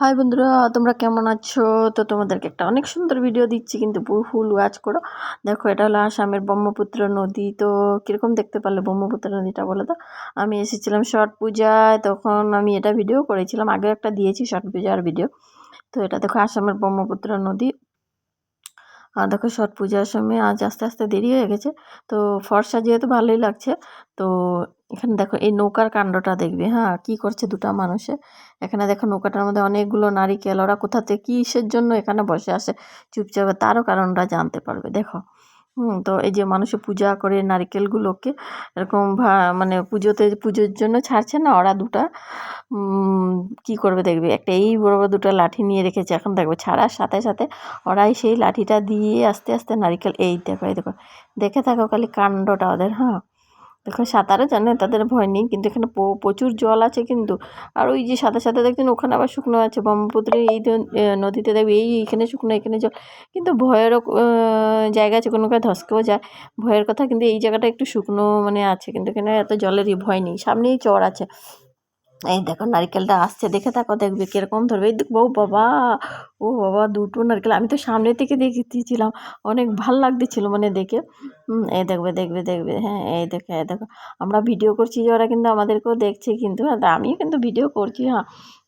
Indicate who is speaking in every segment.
Speaker 1: High বন্ধুরা, তোমরা কেমন আছো? তো তোমাদেরকে একটা অনেক সুন্দর ভিডিও দিচ্ছি, কিন্তু ফুল ওয়াচ করো। দেখো, এটা হলো আসামের ব্রহ্মপুত্র নদী। তো কীরকম দেখতে পারলে ব্রহ্মপুত্র নদীটা বলো তো? আমি এসেছিলাম ছট পূজায়, তখন আমি এটা ভিডিও করেছিলাম। আগে একটা দিয়েছি ছট পূজার ভিডিও তো এটা দেখো, আসামের ব্রহ্মপুত্র নদী। আর দেখো, ছট পূজার সময় আজ আস্তে আস্তে দেরি হয়ে গেছে। তো ফর্সা যেহেতু ভালোই লাগছে, তো এখানে দেখো এই নৌকার কাণ্ডটা দেখবে হ্যাঁ? কি করছে দুটা মানুষে? এখানে দেখো নৌকাটার মধ্যে অনেকগুলো নারিকেল, ওরা কোথা থেকে কিসের জন্য এখানে বসে আসে? চুপচাপে তারও কারণটা জানতে পারবে, দেখো। হুম, তো এই যে মানুষে পূজা করে নারিকেলগুলোকে, এরকম মানে পুজোতে, পুজোর জন্য ছাড়ছে না ওরা দুটা? কি করবে দেখবে? একটা এই বড় বড় দুটো লাঠি নিয়ে রেখেছে, এখন দেখবে ছাড়ার সাথে সাথে ওরাই সেই লাঠিটা দিয়ে আস্তে আস্তে নারিকেল, এই দেখো এই দেখো। দেখে থাকো খালি কাণ্ডটা ওদের হ্যাঁ? দেখো সাঁতারও জানে তাদের ভয় নেই, কিন্তু এখানে প্রচুর জল আছে কিন্তু। আর ওই যে সাথে সাথে দেখছেন, ওখানে আবার শুকনো আছে, ব্রহ্মপুত্রের এই নদীতে দেখবে এই এখানে শুকনো এখানে জল। কিন্তু ভয়েরও জায়গা আছে, কোনো কাজ ধসকেও যায়। ভয়ের কথা, কিন্তু এই জায়গাটা একটু শুকনো মানে আছে, কিন্তু এখানে এত জলেরই ভয় নেই। সামনেই চর আছে। এই দেখো, নারকেলটা আসছে, দেখে থাকো, দেখবে কীরকম ধরবে। এই বউ বাবা, ও বাবা, দুটো নারকেল। আমি তো সামনে থেকে দেখেছিলাম, অনেক ভালো লাগতেছিল মানে দেখে। এই দেখবে দেখবে দেখবে হ্যাঁ এই দেখো এই দেখো। আমরা ভিডিও করছি যে ওরা কিন্তু আমাদেরকেও দেখছে কিন্তু হ্যাঁ আমিও কিন্তু ভিডিও করছি হ্যাঁ।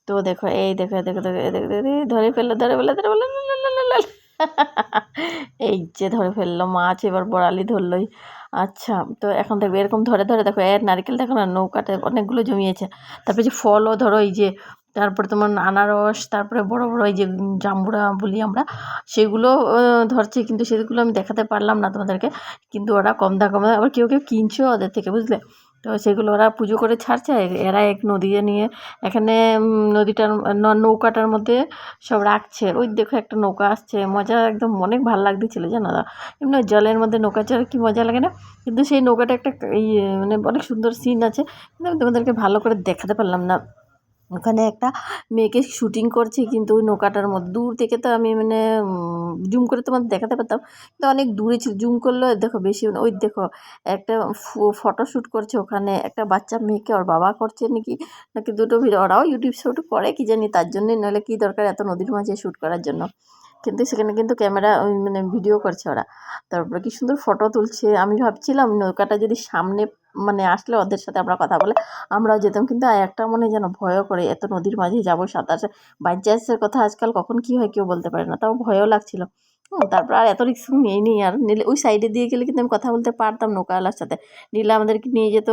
Speaker 1: তো দেখো, এই দেখো দেখো দেখো, এই দেখো ধরে ফেলল ধরে ফেলল ধরে ফেলল এই যে ধরে ফেলল, মাছ এবার বড়ালি ধরলোই। আচ্ছা তো এখন দেখবে এরকম ধরে ধরে দেখো, এর নারকেল দেখো না, নৌকাতে অনেকগুলো জমিয়েছে। তারপরে যে ফলও ধরো, এই যে তারপরে তোমার আনারস, তারপরে বড় বড় এই যে জাম্বুরা, বলি আমরা, সেগুলো ধরছে, কিন্তু সেগুলো আমি দেখাতে পারলাম না তোমাদেরকে, কিন্তু ওরা কম দামে আবার কেউ কেউ কিনছেও ওদের থেকে, বুঝলে? তো সেগুলো ওরা পুজো করে ছাড়ছে। এরা এক নদীয়ে নিয়ে এখানে নদীটার নৌকাটার মধ্যে সব রাখছে। ওই দেখো একটা নৌকা আসছে। মজা একদম, অনেক ভালো লাগতেছিল, জানো এমনি জলের মধ্যে নৌকা চড়ে কি মজা লাগে না? কিন্তু সেই নৌকাটা একটা ইয়ে মানে অনেক সুন্দর সিন আছে। কিন্তু আমি তোমাদেরকে ভালো করে দেখাতে পারলাম না। ওখানে একটা মেয়েকে শুটিং করছে কিন্তু ওই নৌকাটার মধ্যে। দূর থেকে তো আমি মানে জুম করে তোমাদের দেখাতে পারতাম। কিন্তু অনেক দূরে ছিল জুম করলে দেখো বেশি ওই দেখো একটা ফটো শ্যুট করছে ওখানে একটা বাচ্চা মেয়েকে, ওর বাবা করছে নাকি নাকি দুটো ভিডিও ওরাও ইউটিউব শ্যুট করে, কি জানি তার জন্যই, নাহলে কী দরকার এত নদীর মাঝে শ্যুট করার জন্য। কিন্তু সেখানে কিন্তু ক্যামেরা মানে ভিডিও করছে ওরা। তারপরে কি সুন্দর ফটো তুলছে। আমি ভাবছিলাম নৌকাটা যদি সামনে মানে আসলে ওদের সাথে আমরা কথা বলে আমরাও যেতাম। কিন্তু একটা মনে যেন ভয়ও করে, এত নদীর মাঝে যাব সাঁতার বাই চান্সের কথা আজকাল কখন কি হয় কেউ বলতে পারে না, তাও ভয়ও লাগছিল। তারপর আর এত রিক্স নিয়ে নিই, আর নিলে ওই সাইডে দিয়ে গেলে কিন্তু আমি কথা বলতে পারতাম নৌকাওয়ালার সাথে। নিলে আমাদেরকে নিয়ে যেত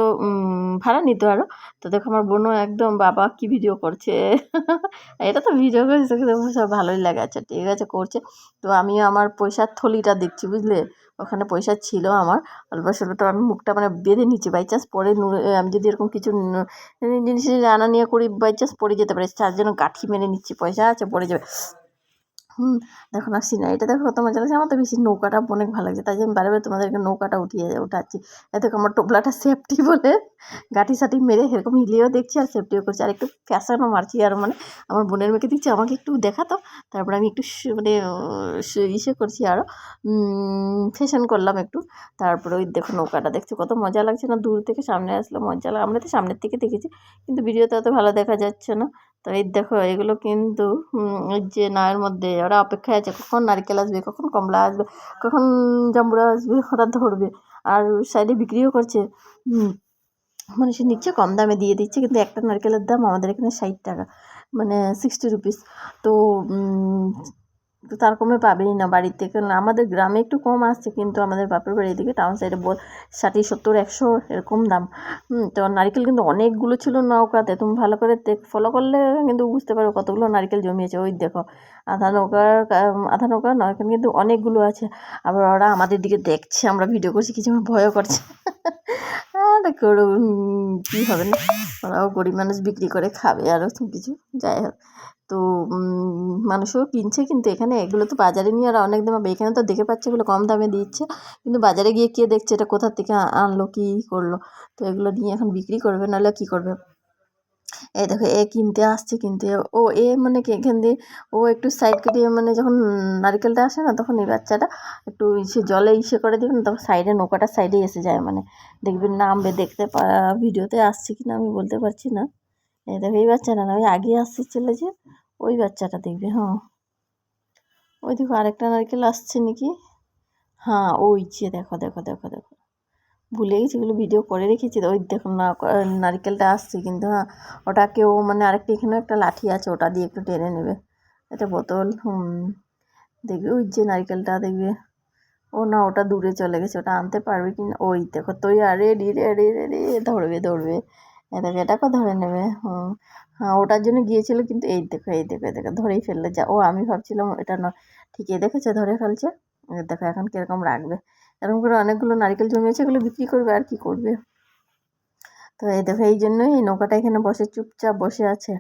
Speaker 1: ভাড়া নিত আরও তো দেখো আমার বোনও একদম, বাবা, কি ভিডিও করছে? এটা তো ভিডিও করছে সব ভালোই লাগে। আচ্ছা ঠিক আছে, করছে। তো আমিও আমার পয়সার থলিটা দেখছি, বুঝলে? ওখানে পয়সা ছিল আমার, অল্প স্বল্প। তো আমি মুখটা মানে বেঁধে নিচ্ছি বাই চান্স পরে আমি যদি এরকম কিছু জিনিস আনা নিয়ে করি বাই চান্স পড়ে যেতে পারে। তার জন্য গাঠি মেরে নিচ্ছি, পয়সা আছে, পড়ে যাবে। হুম, দেখো না সিনারিটা দেখো কত মজা লাগছে আমার তো বেশি নৌকাটা অনেক ভালো লাগছে। তাই জন্য বারে তোমাদেরকে নৌকাটা উঠিয়ে উঠাচ্ছি। এ দেখো, আমার টোপলাটা সেফটি বলে গাঠি সাটি মেরে এরকম হিলিয়েও দেখছি আর সেফটিও করছি। আর একটু ফ্যাশনও মারছি আর মানে আমার বোনের মেয়েকে দিচ্ছি আমাকে একটু দেখাতো তারপরে আমি একটু মানে ইসে করছি আরও ফ্যাশন করলাম একটু। তারপরে ওই দেখো নৌকাটা দেখছি, কত মজা লাগছে না। দূর থেকে সামনে আসলে, মজা লাগে আমরা তো সামনের থেকে দেখেছি। কিন্তু ভিডিওতে অত ভালো দেখা যাচ্ছে না। তো এই দেখো, এগুলো কিন্তু যে নায়ের মধ্যে, ওরা অপেক্ষায় আছে, কখন নারকেল আসবে, কখন কমলা আসবে, কখন জাম্বুরা আসবে ওরা ধরবে, আর সাইডে বিক্রিও করছে। সে নিচ্ছে কম দামে দিয়ে দিচ্ছে, কিন্তু একটা নারকেলের দাম আমাদের এখানে ষাট টাকা মানে সিক্সটি রুপিস তো তো তার কমে পাবেই না বাড়িতে কারণ আমাদের গ্রামে একটু কম আসছে, কিন্তু আমাদের বাপের বাড়ি এদিকে টাউন সাইডে ষাটি সত্তর, একশো এরকম দাম। তো নারকেল কিন্তু অনেকগুলো ছিল নৌকাতে। তুমি ভালো করে ফলো করলে কিন্তু বুঝতে পারো কতগুলো নারকেল জমিয়েছে। ওই দেখো, আধা নৌকার আধা নৌকা এখানে কিন্তু অনেকগুলো আছে। আবার ওরা আমাদের দিকে দেখছে, আমরা ভিডিও করছি, কিছু ভয়ও করছে। আর কী হবে না? ওরাও গরিব মানুষ বিক্রি করে খাবে আরও কিছু। যাই হোক। তো মানুষও কিনছে কিন্তু এখানে এগুলো তো বাজারে নিয়ে আর অনেক দাম, এখানে তো দেখে পাচ্ছে এগুলো কম দামে দিচ্ছে। কিন্তু বাজারে গিয়ে কে দেখছে এটা কোথার থেকে আনলো, কী করল? তো এগুলো নিয়ে এখন বিক্রি করবে, নাহলে কী করবে? এই দেখো, এ কিনতে আসছে কিনতে, ও এ মানে কি এখান দিয়ে, ও একটু সাইড কেটে মানে যখন নারকেলটা আসে না, তখন এই বাচ্চাটা একটু ইসে জলে ইসে করে দেবেন তখন সাইডে নৌকাটা সাইডে এসে যায় মানে। দেখবেন নামবে, দেখতে ভিডিওতে আসছে কি না আমি বলতে পারছি না। এই দেখো এই বাচ্চাটা না, ওই আগে আসছে চলে যে, ওই বাচ্চাটা দেখবে হ্যাঁ। ওই দেখো আরেকটা নারকেল আসছে নাকি? হ্যাঁ ওই যে দেখো দেখো দেখো দেখো। ভুলে গেছি, এগুলো ভিডিও করে রেখেছি ওই দেখো না নারকেলটা আসছে কিন্তু হ্যাঁ। ওটা কেউ মানে আরেকটা, এখানেও একটা লাঠি আছে, ওটা দিয়ে একটু টেনে নেবে। এটা বোতল, হুম। দেখবে ওই যে নারকেলটা, দেখবে। ও না, ওটা দূরে চলে গেছে, ওটা আনতে পারবে কি না ওই দেখো তুই আর রেডি রেডি দৌড়বে দৌড়বে এ দেখো এটাকেও ধরে নেবে। হুম। হ্যাঁ ওটার জন্য গিয়েছিল কিন্তু এই দেখো এই দেখো দেখো, ধরেই ফেললে। যা, ও, আমি ভাবছিলাম এটা না ঠিকই দেখেছে? ধরে ফেলছে। দেখো, এখন কীরকম রাখবে। এরকম করে অনেকগুলো নারকেল জমিয়েছে এগুলো বিক্রি করবে আর কি করবে। তো এই দেখো, এই জন্যই এই নৌকাটা এখানে বসে, চুপচাপ বসে আছে।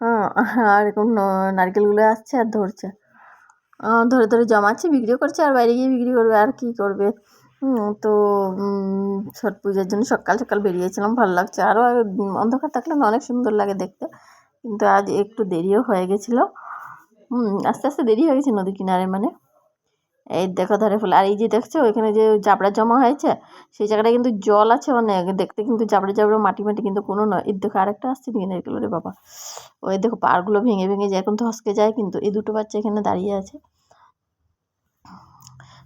Speaker 1: হ্যাঁ আর এরকম নারকেলগুলো আসছে আর ধরছে। ধরে ধরে জমাচ্ছে, বিক্রিও করছে, আর বাইরে গিয়ে বিক্রি করবে, আর কি করবে? তো ছট পূজার জন্য সকাল সকাল বেরিয়েছিলাম, ভালো লাগছে। আরও অন্ধকার থাকলে না অনেক সুন্দর লাগে দেখতে। কিন্তু আজ একটু দেরিও হয়ে গেছিল। আস্তে আস্তে দেরি হয়ে গেছে নদী কিনারে মানে। এই দেখো ধরে ফেলে, আর এই যে দেখছ, ওইখানে যে জাবড়া জমা হয়েছে, সেই জায়গাটা কিন্তু জল আছে অনেক। দেখতে কিন্তু জাবড়ে জাবড়ে, মাটি মাটি কিন্তু কোনো নয়। এই দেখো আরেকটা আসছে নাকি নারকেল রে বাবা। ওই দেখো পাড়গুলো ভেঙে ভেঙে যায়, এখন তো হসকে যায়, কিন্তু এই দুটো বাচ্চা এখানে দাঁড়িয়ে আছে।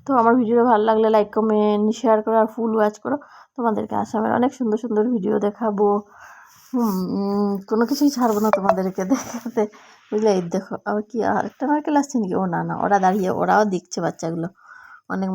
Speaker 1: তো আমার ভিডিও ভালো লাগলে লাইক কমেন্ট শেয়ার করো আর ফুল ওয়াচ করো। তোমাদেরকে আসামের অনেক সুন্দর সুন্দর ভিডিও দেখাবো। কোনো কিছুই ছাড়বো না তোমাদেরকে দেখাতে। বুঝলে? এই দেখো, আবার কি, আরেকটা নারকেল আসছে নাকি? ও না না, ওরা দাঁড়িয়ে, ওরাও দেখছে বাচ্চাগুলো। অনেক